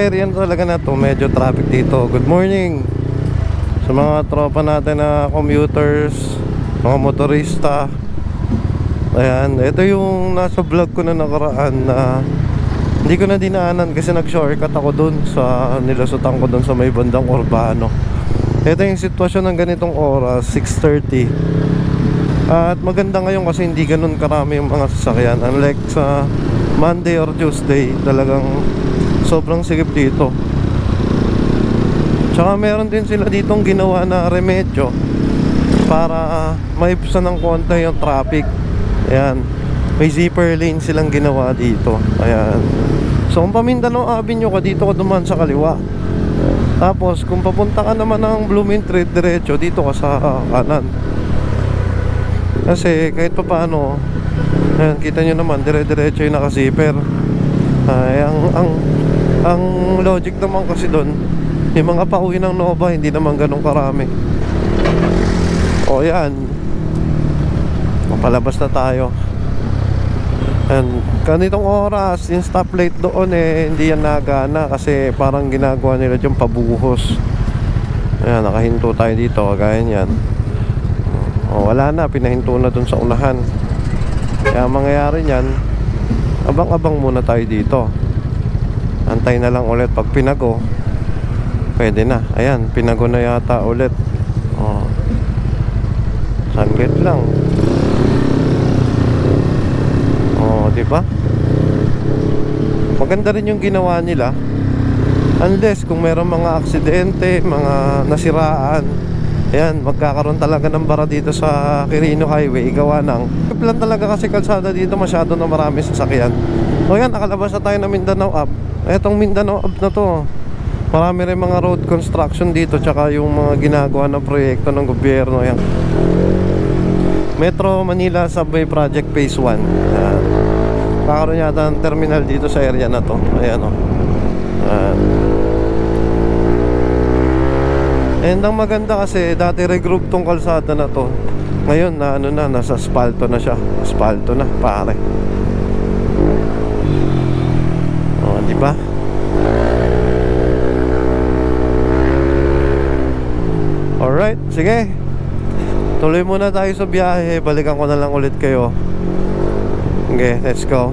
area na talaga na to, medyo traffic dito. Good morning sa mga tropa natin na commuters, mga motorista. Ayan, ito yung nasa vlog ko na nakaraan na hindi ko na dinaanan kasi nag-shortcut ako dun sa nilasutan ko dun sa may bandang Urbano. Ito yung sitwasyon ng ganitong oras, 6.30. At maganda ngayon kasi hindi ganun karami yung mga sasakyan. Unlike sa Monday or Tuesday, talagang sobrang sigip dito. Tsaka meron din sila ditong ginawa na remedyo para maibsan ng konti yung traffic. Ayan. May zipper lane silang ginawa dito. Ayan. So kung Pamindanao Avenue ka, dito ka duman sa kaliwa. Tapos kung papunta ka naman ng Blooming Street diretso, dito ka sa kanan. Kasi kahit pa paano, ayan, kita nyo naman, dire-diretso yung nakasiper. Ay, ang, ang, logic naman kasi doon, yung mga pauwi ng Nova, hindi naman ganun karami. O yan, mapalabas na tayo. And kanitong oras, yung stoplight doon eh, hindi yan nagana kasi parang ginagawa nila dyan pabuhos. Ayan, nakahinto tayo dito, kagaya niyan. O, wala na, pinahinto na dun sa unahan. Kaya ang mangyayari niyan, abang-abang muna tayo dito. Antay na lang ulit pag pinago. Pwede na. Ayan, pinago na yata ulit. O. Saglit lang. O, di ba? Maganda rin yung ginawa nila. Unless kung meron mga aksidente, mga nasiraan, Ayan, magkakaroon talaga ng bara dito sa Quirino Highway Gawa ng Plan talaga kasi kalsada dito masyado na marami sasakyan O yan, nakalabas na tayo ng Mindanao Up Etong Mindanao Up na to Marami rin mga road construction dito Tsaka yung mga ginagawa ng proyekto ng gobyerno Ayan. Metro Manila Subway Project Phase 1 Ayan. Kakaroon yata ng terminal dito sa area na to Ayan o Ayan. And ang maganda kasi dati regroup tong kalsada na to. Ngayon na ano na nasa asfalto na siya. Asfalto na, pare. Di ba? Alright, sige. Tuloy muna tayo sa biyahe. Balikan ko na lang ulit kayo. Okay, let's go.